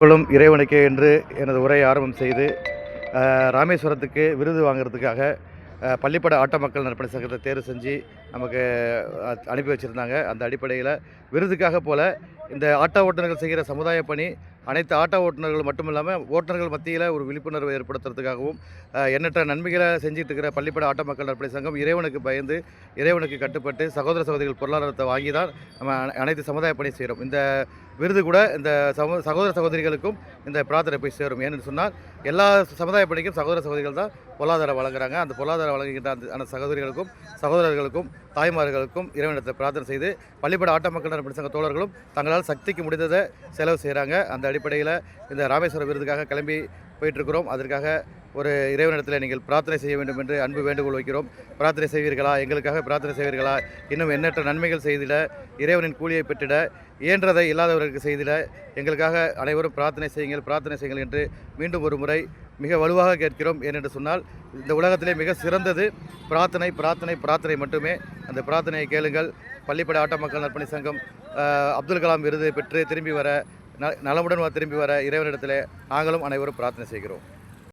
மக்களும் இறைவனுக்கே என்று எனது உரை ஆரம்பம் செய்து ராமேஸ்வரத்துக்கு விருது வாங்குறதுக்காக பள்ளிப்பட ஆட்ட மக்கள் நற்பணி சங்கத்தை தேர்வு செஞ்சு நமக்கு அனுப்பி வச்சுருந்தாங்க. அந்த அடிப்படையில் விருதுக்காக போல இந்த ஆட்ட ஓட்டுநர்கள் செய்கிற சமுதாய பணி அனைத்து ஆட்டோ ஓட்டுநர்கள் மட்டும் இல்லாமல் ஓட்டுநர்கள் மத்தியில் ஒரு விழிப்புணர்வை ஏற்படுத்துறதுக்காகவும் எண்ணற்ற நன்மைகளை செஞ்சுட்டு இருக்கிற பள்ளிப்பட ஆட்டோ மக்கள் நற்பணி சங்கம் இறைவனுக்கு பயந்து இறைவனுக்கு கட்டுப்பட்டு சகோதர சகோதரிகள் பொருளாதாரத்தை வாங்கி தான் நம்ம அனைத்து சமுதாய பணி செய்கிறோம் இந்த விருது கூட இந்த சம சகோதர சகோதரிகளுக்கும் இந்த பிரார்த்தனை போய் சேரும். ஏன்னு சொன்னால் எல்லா சமுதாய பணிக்கும் சகோதர சகோதரிகள் தான் பொருளாதாரம் வழங்குறாங்க. அந்த பொருளாதாரம் வழங்குகின்ற அந்த அந்த சகோதரிகளுக்கும் சகோதரர்களுக்கும் தாய்மார்களுக்கும் இறைவனத்தை பிரார்த்தனை செய்து பள்ளிப்பட ஆட்ட மக்கள் நலப்பணி சங்க தோழர்களும் தங்களால் சக்திக்கு முடிந்ததை செலவு செய்கிறாங்க அந்த அடிப்படையில் இந்த ராமேஸ்வரம் விருதுக்காக கிளம்பி போயிட்டுருக்கிறோம். அதற்காக ஒரு இறைவனிடத்தில் நீங்கள் பிரார்த்தனை செய்ய வேண்டும் என்று அன்பு வேண்டுகோள் வைக்கிறோம். பிரார்த்தனை செய்வீர்களா? எங்களுக்காக பிரார்த்தனை செய்வீர்களா? இன்னும் எண்ணற்ற நன்மைகள் செய்திட இறைவனின் கூலியை பெற்றிட இயன்றதை இல்லாதவர்களுக்கு செய்திட எங்களுக்காக அனைவரும் பிரார்த்தனை செய்யுங்கள் பிரார்த்தனை செய்யுங்கள் என்று மீண்டும் ஒரு முறை மிக வலுவாக கேட்கிறோம். ஏனென்று சொன்னால் இந்த உலகத்திலே மிக சிறந்தது பிரார்த்தனை பிரார்த்தனை பிரார்த்தனை மட்டுமே. அந்த பிரார்த்தனையை கேளுங்கள். பள்ளிப்படை ஆட்ட மக்கள் நற்பணி சங்கம் அப்துல் கலாம் விருது பெற்று திரும்பி வர நலமுடன் திரும்பி வர இறைவனிடத்தில் நாங்களும் அனைவரும் பிரார்த்தனை செய்கிறோம்.